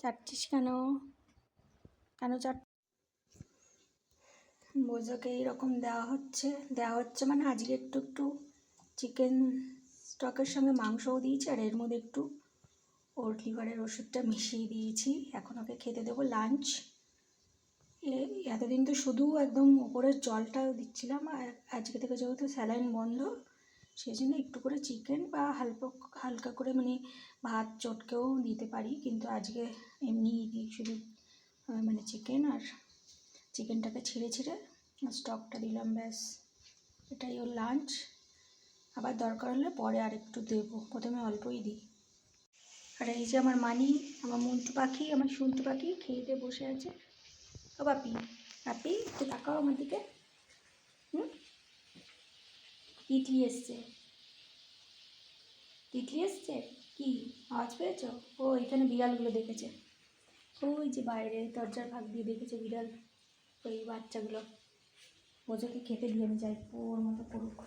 চাটছিস কেন? কেন চাট বোঝোকে এইরকম দেওয়া হচ্ছে। দেওয়া হচ্ছে মানে আজকে একটু একটু চিকেন স্টকের সঙ্গে মাংসও দিয়েছি আর এর মধ্যে একটু ওর লিভারের ওষুধটা মিশিয়ে দিয়েছি। এখন ওকে খেতে দেবো লাঞ্চ এতদিন তো শুধু একদম ওপরের জলটাও দিচ্ছিলাম। আর আজকে থেকে যেহেতু স্যালাইন বন্ধ সেই জন্য একটু করে চিকেন বা হালকা হালকা করে মানে ভাত চটকেও দিতে পারি। কিন্তু আজকে এমনি শুধু মানে চিকেন আর চিকেনটাকে ছিঁড়ে ছিঁড়ে স্টকটা দিলাম ব্যাস। এটাই ওর লাঞ্চ আবার দরকার হলে পরে আর একটু দেবো। প্রথমে অল্পই দিই। আর এই যে আমার মানি, আমার মন্টু পাখি, আমার শুনটু পাখি খেয়ে দিয়ে বসে আছে। ও বাপি বাপি, একটু তাকাও আমার দিকে। হুম? তিতলি এসছে। তিতলি এসছে? কি? আওয়াজ পেয়েছ? ও, এখানে বিড়ালগুলো দেখেছে। ওই যে বাইরে দরজার ফাঁক দিয়ে দেখেছে বিড়াল, ওই বাচ্চাগুলো। বোঝোকে খেতে দিয়ে আমি যাই, ওর মতো করুক।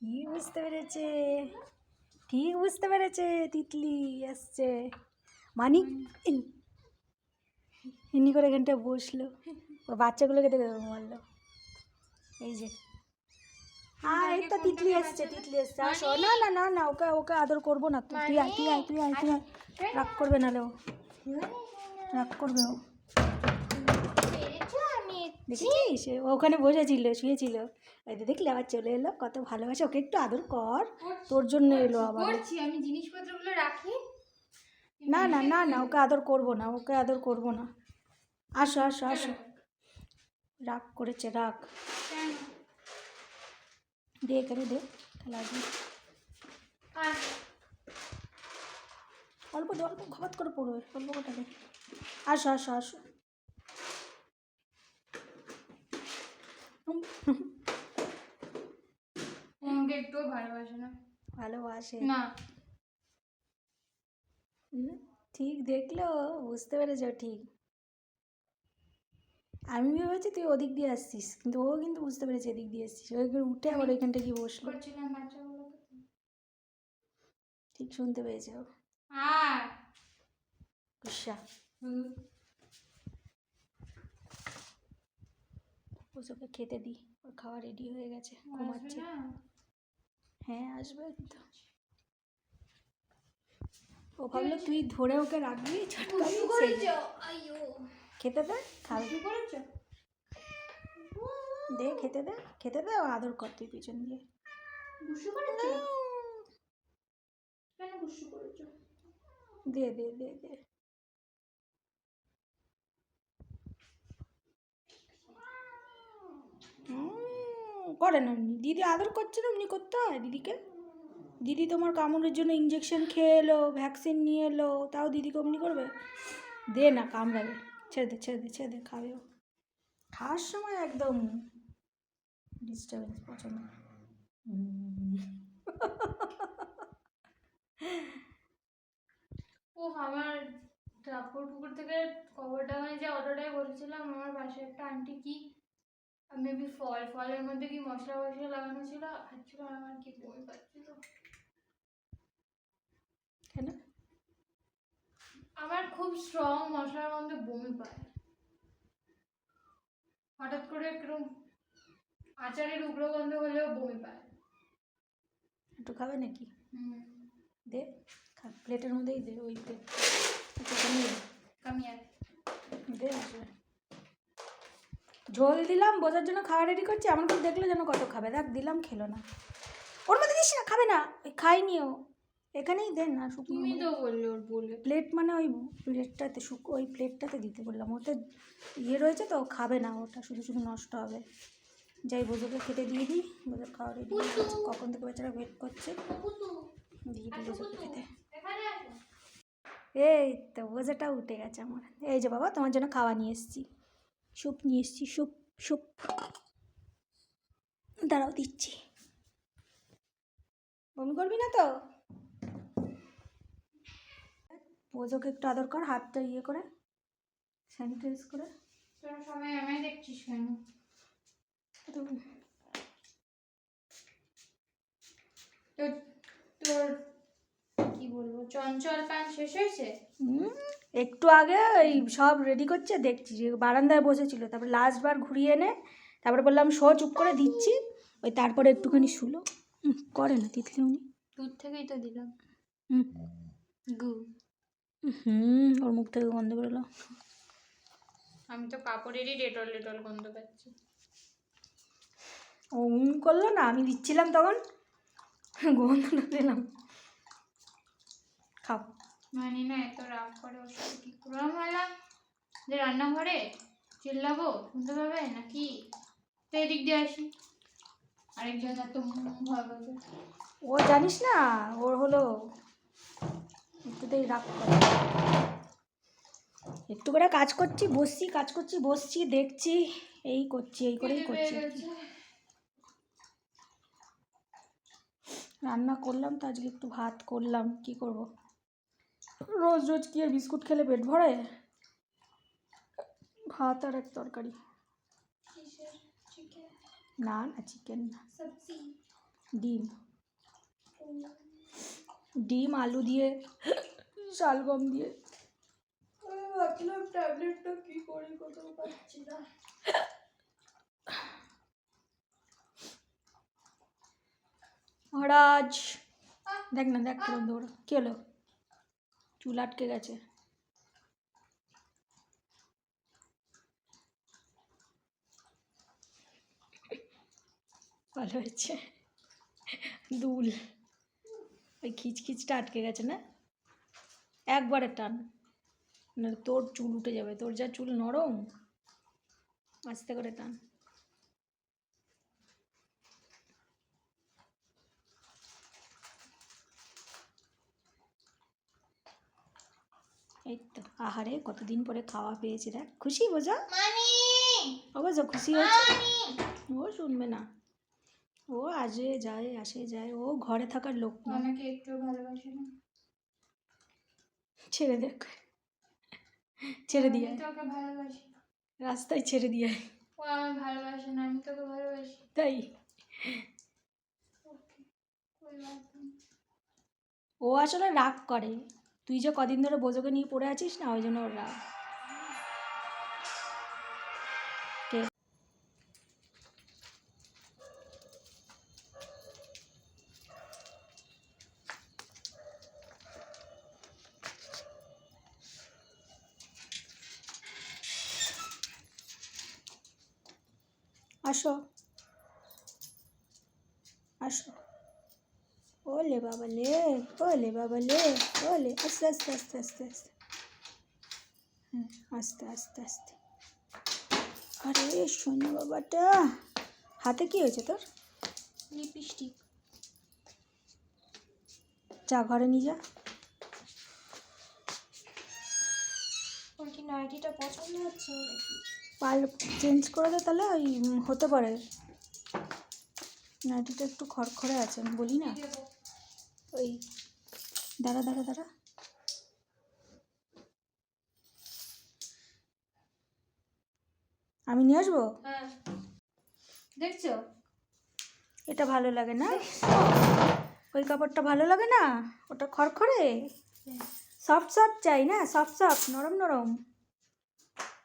ঠিক বুঝতে পেরেছে। ঠিক বুঝতে পেরেছে, তিতলি আসছে মানিক এমনি করে এখানটা বসল। বাচ্চাগুলোকে দেখে মারলো। এই যে। হ্যাঁ তো তিতলি এসছে তিতলি এসছে। আসো না না না না ওকে ওকে আদর করব না তুই তুই আয় তুই আয় তুই আয় তুই আয়। রাগ করবে না ও রাগ করবে ও। দেখেছিস? ওখানে বসেছিল শুয়েছিল। এই যে দেখলে আবার চলে এলো কত ভালোবাসে। ওকে একটু আদর কর। তোর জন্য এলো আবার। করছি আমি জিনিসপত্রগুলো রাখি। না না না না ওকে আদর করব না ওকে আদর করব না। আসো আসো আসো। রাগ করেছে রাগ? দে এখানে দে খেলা অল্প দে অল্প খপাত করে পড়বে অল্প কটা দে। আসো আসো আসো। আমাকে একটুও ভালোবাসে না? ভালোবাসে? না। ঠিক দেখল বুঝতে পেরেছ ঠিক। আমি ভেবেছি তুই ওদিক দিয়ে আসছিস কিন্তু ও কিন্তু বুঝতে পেরেছে এদিক দিয়ে আসছিস। ওই উঠে আবার ওইখানটা গিয়ে বসল। ঠিক শুনতে পেয়েছে ও। আর? ওসবকে খেতে দিই ওর খাওয়া রেডি হয়ে গেছে ঘুমাচ্ছে। হ্যাঁ আসবে তো। ও ভাবলো তুই ধরে ওকে রাখবি ছটকাবি খেতে দে খাবে কি করেছ? দে খেতে দে খেতে দে আদর কর তুই পিছন দিয়ে। দে দে দে দে। করে না এমনি। দিদি আদর করছে না এমনি করতে হয় দিদিকে? দিদি তোমার কামড়ের জন্য ইঞ্জেকশন খেয়ে এলো ভ্যাকসিন নিয়ে এলো তাও দিদিকে অমনি করবে? দে না কামড়াবে। ছেড়ে দে ছেড়ে দে ছেড়ে দে খাবে ও খাওয়ার সময় একদম ডিস্টার্বেন্স পছন্দ। ও আমার ঠাকুর পুকুর থেকে কবরটা মানে যে অটোটায় বসেছিলাম আমার পাশে একটা আন্টি কি মেবি ফল ফলের মধ্যে কি মশলা মশলা লাগানো ছিল খাচ্ছিল আর আমার কি বই পাচ্ছিল। কেন? আমার খুব স্ট্রং মশলার মধ্যে বমি পায়। হঠাৎ করে একরকম আচারের উগ্র গন্ধ হলেও বমি পায়। একটু খাবে নাকি? দে খা প্লেটের মধ্যেই দে ওই প্লেট কামিয়ার দে। আসবে ঝোল দিলাম বোঝার জন্য খাওয়া রেডি করছি আমার দেখলে যেন কত খাবে। দেখ দিলাম খেলো না। ওর মধ্যে দিস না খাবে না। ওই খাইনি ও এখানেই দেন না শুকনো তুমি তো বললে ওর বলে। প্লেট মানে ওই প্লেটটাতে শুক ওই প্লেটটাতে দিতে বললাম। ওতে ইয়ে রয়েছে তো খাবে না ওটা শুধু শুধু নষ্ট হবে। যাই বোঝোকে খেতে দিয়ে দিই বোঝোর খাওয়া রেডি কখন থেকে বেচারা ওয়েট করছে? দিয়ে দিই বোঝোকে খেতে। এই তো বোঝাটা উঠে গেছে আমার। এই যে বাবা তোমার জন্য খাওয়া নিয়ে এসেছি। স্যুপ নিয়ে এসেছি স্যুপ স্যুপ দাঁড়াও দিচ্ছি। বমি করবি না তো? বোঝোকে একটু আদর কর হাতটা ইয়ে করে স্যানিটাইজ করে। তোরা সবাই আমায় দেখছিস কেন? তো তোর কি বলব চঞ্চল পান শেষ হয়েছে? একটু আগে এই সব রেডি করছে দেখছি যে বারান্দায় বসেছিল। তারপরে লাস্টবার ঘুরিয়ে এনে তারপরে বললাম শো চুপ করে দিচ্ছি। ওই তারপরে একটুখানি শুলো। করে না তিতলি উনি। দূর থেকেই তো দিলাম। হুম। গু। হুম ওর মুখ থেকে গন্ধ বেরোলো। আমি তো কাপড়েরই ডেটল ডেটল গন্ধ পাচ্ছি। ও উম করল না আমি দিচ্ছিলাম তখন। গন্ধটা দিলাম খাও। মানি না এত রাগ করে ওর সাথে কি করে আমি বললাম যে রান্নাঘরে চিল্লাবো শুনতে পাবে নাকি? তো এদিক দিয়ে আসি। আরেকজন এত ভয় পাবে ও জানিস না ওর হলো একটুতেই রাগ করে। একটু করে কাজ করছি বসছি কাজ করছি বসছি দেখছি এই করছি এই করেই করছি। রান্না করলাম তো আজকে একটু ভাত করলাম কি করব? রোজ রোজ কি আর বিস্কুট খেলে পেট ভরে? ভাত আর এক তরকারি। না না চিকেন না। ডিম। ডিম আলু দিয়ে শালগম দিয়ে। ভাবছিলাম ট্যাবলেটটা কি করি কোথাও পাচ্ছি না। মহারাজ দেখ না দেখ কেমন দৌড়। কি হলো? চুল আটকে গেছে। ভালো হয়েছে। দুল। ওই খিচখিচটা আটকে গেছে না? একবারে টান। না তোর চুল উঠে যাবে। তোর যা চুল নরম আস্তে করে টান। এই তো আহারে কতদিন পরে খাওয়া পেয়েছে দেখ। খুশি বোঝা? অবশ্য খুশি হয়েছে ও শুনবে না। ও আসে যায় আসে যায় ও ঘরে থাকার লোক না। আমাকে একটু ভালোবাসে না। ছেড়ে দেখ ছেড়ে দিয়ে আমি তোকে ভালোবাসি। রাস্তায় ছেড়ে দিয়ে ও আমায় ভালোবাসে না আমি তোকে ভালোবাসি। তাই। ও আসলে রাগ করে। তুই যে কদিন ধরে বোঝোকে নিয়ে পড়ে আছিস না ওই জন্য ওর রাগ। আসো। ওলে বাবা লে ওলে বাবা লে ওলে আস্তে আস্তে আস্তে আস্তে আস্তে। হ্যাঁ আস্তে আস্তে আস্তে। আরে শোনো বাবাটা হাতে কি হয়েছে তোর? লিপস্টিক। যা ঘরে নিয়ে যা। ওর কি নাইটিটা পছন্দ হচ্ছে পাল চেঞ্জ করে দে তাহলে ওই হতে পারে। নাইটিটা একটু খড়খড়ে আছে আমি বলি না? ওই দাঁড়া দাঁড়া দাঁড়া। আমি নিয়ে আসব? হ্যাঁ। দেখছ? এটা ভালো লাগে না? ওই কাপড়টা ভালো লাগে না? ওটা খড়খড়ে? সফট সফট চাই না? সফট সফট নরম নরম।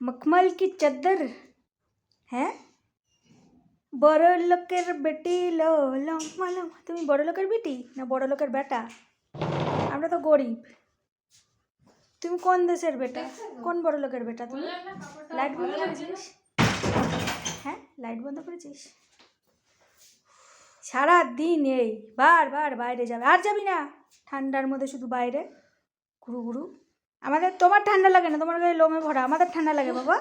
মখমল কি চাদর? হ্যাঁ? বড় লোকের বেটি লো লম্বা লম্বা তুমি বড় লোকের বেটি না বড় লোকের বেটা? আমরা তো গরিব। তুমি কোন দেশের বেটা? কোন বড় লোকের বেটা তুমি? লাইট বন্ধ করেছিস? হ্যাঁ লাইট বন্ধ করেছিস? সারা দিন এই বারবার বাইরে যাবে। আর যাবি না? ঠান্ডার মধ্যে শুধু বাইরে? ঘুরু ঘুরু। আমাদের তোমার ঠান্ডা লাগে না তোমার গায়ে লোমে ভরা। আমাদের ঠান্ডা লাগে বাবা।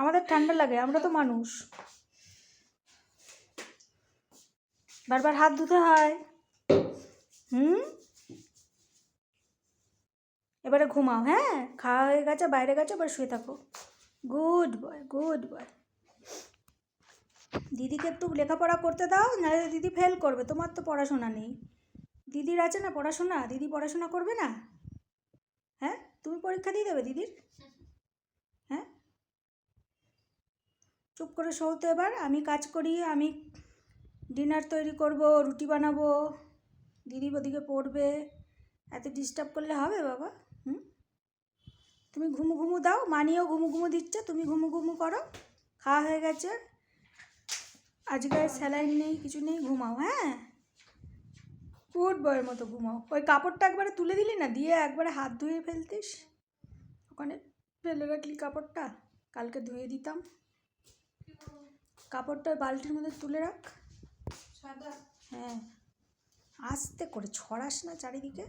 আমাদের ঠান্ডা লাগে আমরা তো মানুষ। বারবার হাত ধুতে হয়। হুম? এবারে ঘুমাও হ্যাঁ? খাওয়া হয়ে গেছে, বাইরে গেছে, এবার শুয়ে থাকো। গুড বয় গুড বয় দিদিকে একটু লেখাপড়া করতে দাও, নাহলে দিদি ফেল করবে। তোমার তো পড়াশোনা নেই। দিদির আছে না পড়াশোনা? দিদি পড়াশোনা করবে না? হ্যাঁ? তুমি পরীক্ষা দিয়ে দেবে দিদির? হ্যাঁ? চুপ করে শোতে এবার। আমি কাজ করি, আমি ডিনার তৈরি করব, রুটি বানাবো। দিদি ওদিকে পড়বে। এত ডিস্টার্ব করলে হবে বাবা? হুম? তুমি ঘুমু ঘুমু দাও। মানিয়েও ঘুমু ঘুমু দিচ্ছে। তুমি ঘুমু ঘুমু করো। খাওয়া হয়ে গেছে। আজকে স্যালাইন নেই, কিছু নেই। ঘুমাও হ্যাঁ? গুড বয়ের মতো ঘুমাও। ওই কাপড়টা একবারে তুলে দিলি না? দিয়ে একবারে হাত ধুয়ে ফেলতিস? ওখানে ফেলে রাখলি কাপড়টা? কালকে ধুয়ে দিতাম। কাপড়টা বালতির মধ্যে তুলে রাখ। হ্যাঁ। আস্তে করে ছড়াস না চারিদিকে।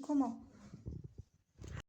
ঘুমাও।